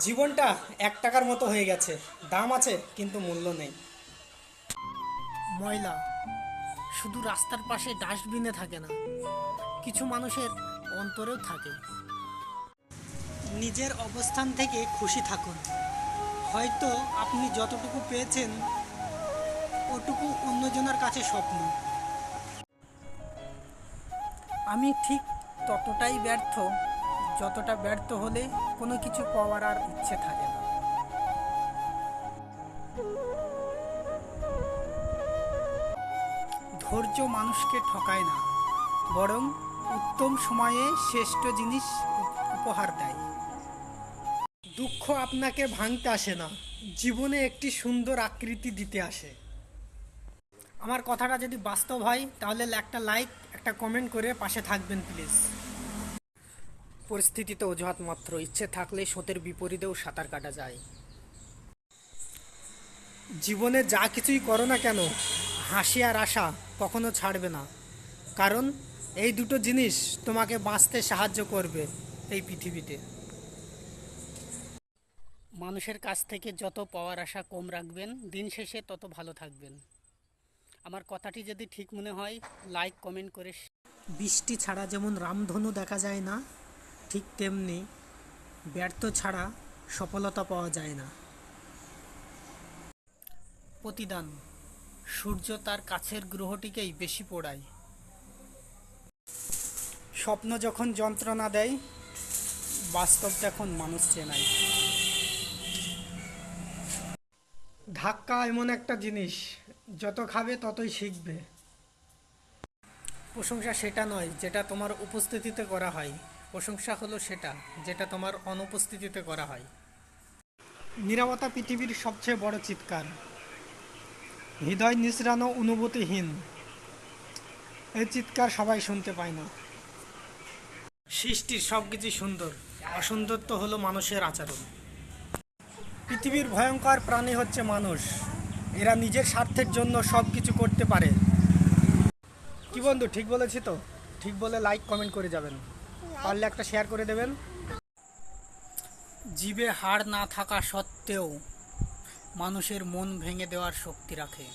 জীবনটা এক টাকার মতো হয়ে গেছে। দাম আছে কিন্তু মূল্য নেই। ময়লা শুধু রাস্তার পাশে ডাস্টবিনে থাকে না কিছু মানুষের অন্তরেও থাকে। নিজের অবস্থান থেকে খুশি থাকুন। হয়তো আপনি যতটুকু পেয়েছেন ওটুকু অন্যজনের কাছে স্বপ্ন। আমি ঠিক ততটাই ব্যর্থ যতটা ব্যর্থ হলে কোনো কিছু পাওয়ার আর ইচ্ছে থাকে না। ধৈর্য মানুষকে ঠকায় না, বরং উত্তম সময়ে শ্রেষ্ঠ জিনিস উপহার দেয়। দুঃখ আপনাকে ভাঙতে আসে না, জীবনে একটি সুন্দর আকৃতি দিতে আসে। আমার কথাটা যদি বাস্তব হয়, তাহলে একটা লাইক একটা কমেন্ট করে পাশে থাকবেন প্লিজ পরিস্থিতিতে অজুহাত মাত্র। ইচ্ছে থাকলে স্রোতের বিপরীতেও সাঁতার কাটা যায়। জীবনে যা কিছুই করো না কেন, হাসি আর আশা কখনো ছাড়বে না। কারণ এই দুটো জিনিস তোমাকে বাঁচতে সাহায্য করবে এই পৃথিবীতে। মানুষের কাছ থেকে যত পাওয়ার আশা কম রাখবেন, দিন শেষে তত ভালো থাকবেন। আমার কথাটি যদি ঠিক মনে হয় লাইক কমেন্ট করে বৃষ্টি ছাড়া যেমন রামধনু দেখা যায় না ঠিক তেমনি ব্যর্থ ছাড়া সফলতা পাওয়া যায় না। প্রতিদান সূর্য তার কাছের গ্রহটিকেই বেশি পোড়ায়। স্বপ্ন যখন যন্ত্রণা দেয় বাস্তব তখন মানুষ চেনায়। ধাক্কা এমন একটা জিনিস যত খাবে ততই শিখবে। প্রশংসা সেটা নয় যেটা তোমার উপস্থিতিতে করা হয়। প্রশংসা হলো সেটা, যেটা তোমার অনুপস্থিতিতে করা হয়। নিরবতা পৃথিবীর সবচেয়ে বড় চিৎকার। হৃদয় নিঃসরানো অনুভূতিহীন। এই চিৎকার সবাই শুনতে পায় না। সৃষ্টির সব কিছু সুন্দর, অসুন্দর তো হলো মানুষের আচরণ। পৃথিবীর ভয়ঙ্কর প্রাণী হচ্ছে মানুষ। এরা নিজের স্বার্থের জন্য সব কিছু করতে পারে। কি বন্ধু, ঠিক বলেছি তো? ঠিক বলে লাইক কমেন্ট করে যাবেন। পারলে একটা শেয়ার করে দেবেন। জীবে হাড় না থাকা সত্ত্বেও মানুষের মন ভেঙে দেওয়ার শক্তি রাখে।